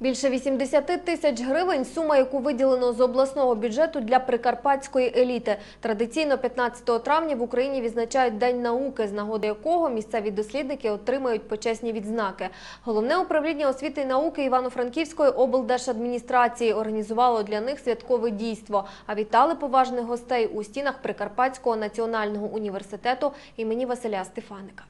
Більше 80 тисяч гривень – сума, яку виділено з обласного бюджету для прикарпатської еліти. Традиційно 15 травня в Україні відзначають День науки, з нагоди якого місцеві дослідники отримають почесні відзнаки. Головне управління освіти і науки Івано-Франківської облдержадміністрації організувало для них святкове дійство, а вітали поважних гостей у стінах Прикарпатського національного університету імені Василя Стефаника.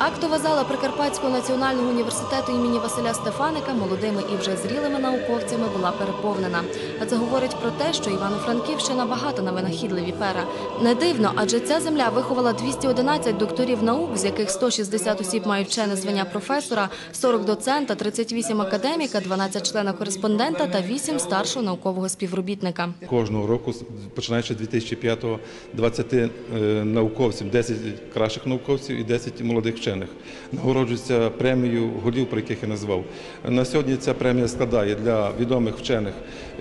Актова зала Прикарпатського національного університету імені Василя Стефаника молодими і вже зрілими науковцями була переповнена. А це говорить про те, що Івано-Франківщина багата на винахідливі пера. Не дивно, адже ця земля виховала 211 докторів наук, з яких 160 осіб мають вчене звання професора, 40 доцента, 38 академіка, 12 члена кореспондента та 8 старшого наукового співробітника. Кожного року, починаючи з 2005-го, 20 е, науковців, 10 кращих науковців і 10 молодих вчених нагороджуються премією голів, про яких я назвав. На сьогодні ця премія складає для відомих вчених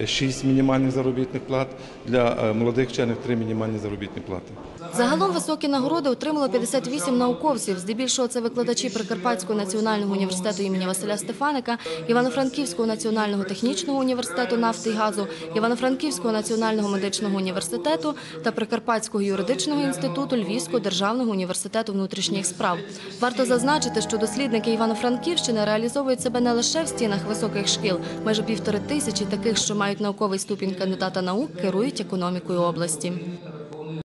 6 мінімальних заробітних плат, для е, молодих вчених 3 мінімальні заробітні плати. Загалом високі нагороди отримало 58 науковців. Здебільшого це викладачі Прикарпатського національного університету імені Василя Стефаника, Івано-Франківського національного технічного університету нафти і газу, Івано-Франківського національного медичного університету та Прикарпатського юридичного інституту Львівського державного університету внутрішніх справ. Варто зазначити, що дослідники Івано-Франківщини реалізовують себе не лише в стінах високих шкіл. Майже півтори тисячі таких, що мають науковий ступінь кандидата наук, керують економікою області.